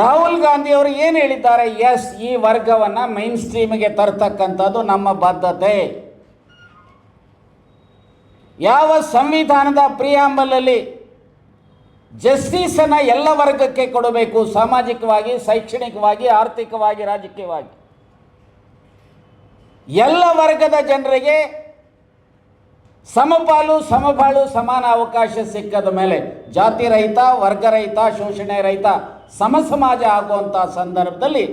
ರಾಹುಲ್ ಗಾಂಧಿ ಅವರು ಏನು ಹೇಳಿದ್ದಾರೆ? ಎಸ್ ಈ ವರ್ಗವನ್ನು ಮೈನ್ ಸ್ಟ್ರೀಮ್ಗೆ ತರ್ತಕ್ಕಂಥದ್ದು ನಮ್ಮ ಬದ್ಧತೆ. ಯಾವ ಸಂವಿಧಾನದ ಪ್ರಿಯಾಂಬಲಲ್ಲಿ ಜಸ್ಟಿಸನ್ನು ಎಲ್ಲ ವರ್ಗಕ್ಕೆ ಕೊಡಬೇಕು, ಸಾಮಾಜಿಕವಾಗಿ, ಶೈಕ್ಷಣಿಕವಾಗಿ, ಆರ್ಥಿಕವಾಗಿ, ರಾಜಕೀಯವಾಗಿ? ಎಲ್ಲ ವರ್ಗದ ಜನರಿಗೆ ಸಮಪಾಲು ಸಮಬಾಳು ಸಮಾನ ಅವಕಾಶ ಸಿಕ್ಕದ ಮೇಲೆ ಜಾತಿ ರಹಿತ, ವರ್ಗ ರಹಿತ, ಶೋಷಣೆ ರಹಿತ, ಸಮ ಸಮಾಜ ಆಗುವಂಥ ಸಂದರ್ಭದಲ್ಲಿ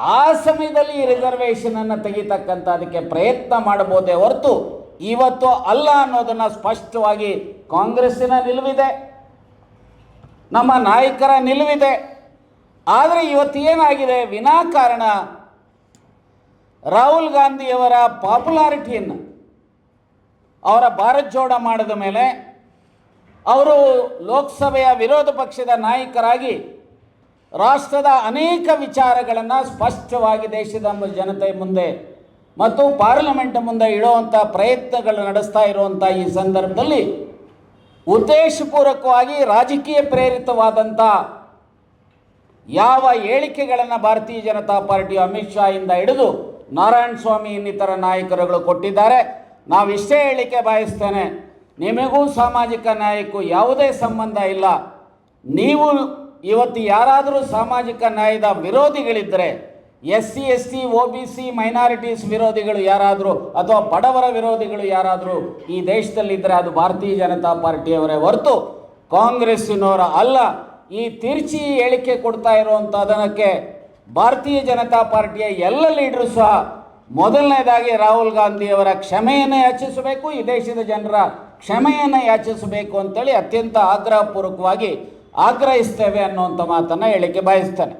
ಆ ಸಮಯದಲ್ಲಿ ಈ ರಿಸರ್ವೇಷನನ್ನು ತೆಗಿತಕ್ಕಂಥ ಅದಕ್ಕೆ ಪ್ರಯತ್ನ ಮಾಡಬಹುದೇ ಹೊರತು ಇವತ್ತು ಅಲ್ಲ ಅನ್ನೋದನ್ನು ಸ್ಪಷ್ಟವಾಗಿ ಕಾಂಗ್ರೆಸ್ಸಿನ ನಿಲುವಿದೆ. ನಮ್ಮ ನಾಯಕರ ನಿಲುವಿದೆ. ಆದರೆ ಇವತ್ತು ಏನಾಗಿದೆ? ವಿನಾಕಾರಣ ರಾಹುಲ್ ಗಾಂಧಿಯವರ ಪಾಪ್ಯುಲಾರಿಟಿಯನ್ನು ಅವರ ಭಾರತ್ ಜೋಡ ಮಾಡಿದ ಮೇಲೆ ಅವರು ಲೋಕಸಭೆಯ ವಿರೋಧ ಪಕ್ಷದ ನಾಯಕರಾಗಿ ರಾಷ್ಟ್ರದ ಅನೇಕ ವಿಚಾರಗಳನ್ನು ಸ್ಪಷ್ಟವಾಗಿ ದೇಶದ ಜನತೆ ಮುಂದೆ ಮತ್ತು ಪಾರ್ಲಿಮೆಂಟ್ ಮುಂದೆ ಇಡುವಂಥ ಪ್ರಯತ್ನಗಳು ನಡೆಸ್ತಾ ಇರುವಂಥ ಈ ಸಂದರ್ಭದಲ್ಲಿ ಉದ್ದೇಶಪೂರ್ವಕವಾಗಿ ರಾಜಕೀಯ ಪ್ರೇರಿತವಾದಂಥ ಯಾವ ಹೇಳಿಕೆಗಳನ್ನು ಭಾರತೀಯ ಜನತಾ ಪಾರ್ಟಿ ಅಮಿತ್ ಶಾ ಇಂದ ಹಿಡಿದು ನಾರಾಯಣ ಸ್ವಾಮಿ ಇನ್ನಿತರ ನಾಯಕರುಗಳು ಕೊಟ್ಟಿದ್ದಾರೆ. ನಾವಿಷ್ಟೇ ಹೇಳಿಕೆ ಬಯಸ್ತೇನೆ. ನಿಮಗೂ ಸಾಮಾಜಿಕ ನ್ಯಾಯಕ್ಕೂ ಯಾವುದೇ ಸಂಬಂಧ ಇಲ್ಲ. ನೀವು ಇವತ್ತು ಯಾರಾದರೂ ಸಾಮಾಜಿಕ ನ್ಯಾಯದ ವಿರೋಧಿಗಳಿದ್ದರೆ S C S C O B C minorities ವಿರೋಧಿಗಳು ಯಾರಾದರೂ ಅಥವಾ ಬಡವರ ವಿರೋಧಿಗಳು ಯಾರಾದರೂ ಈ ದೇಶದಲ್ಲಿದ್ದರೆ ಅದು ಭಾರತೀಯ ಜನತಾ ಪಾರ್ಟಿಯವರೇ ಹೊರತು ಕಾಂಗ್ರೆಸ್ಸಿನವರ ಅಲ್ಲ. ಈ ತಿರ್ಚಿ ಹೇಳಿಕೆ ಕೊಡ್ತಾ ಇರುವಂಥದಕ್ಕೆ ಭಾರತೀಯ ಜನತಾ ಪಾರ್ಟಿಯ ಎಲ್ಲ ಲೀಡರು ಸಹ ಮೊದಲನೇದಾಗಿ ರಾಹುಲ್ ಗಾಂಧಿಯವರ ಕ್ಷಮೆಯನ್ನು ಯಾಚಿಸಬೇಕು, ಈ ದೇಶದ ಜನರ ಕ್ಷಮೆಯನ್ನು ಯಾಚಿಸಬೇಕು ಅಂತೇಳಿ ಅತ್ಯಂತ ಆಗ್ರಹಪೂರ್ವಕವಾಗಿ ಆಗ್ರಹಿಸ್ತೇವೆ ಅನ್ನುವಂಥ ಮಾತನ್ನು ಹೇಳಿಕೆ ಬಯಸ್ತೇನೆ.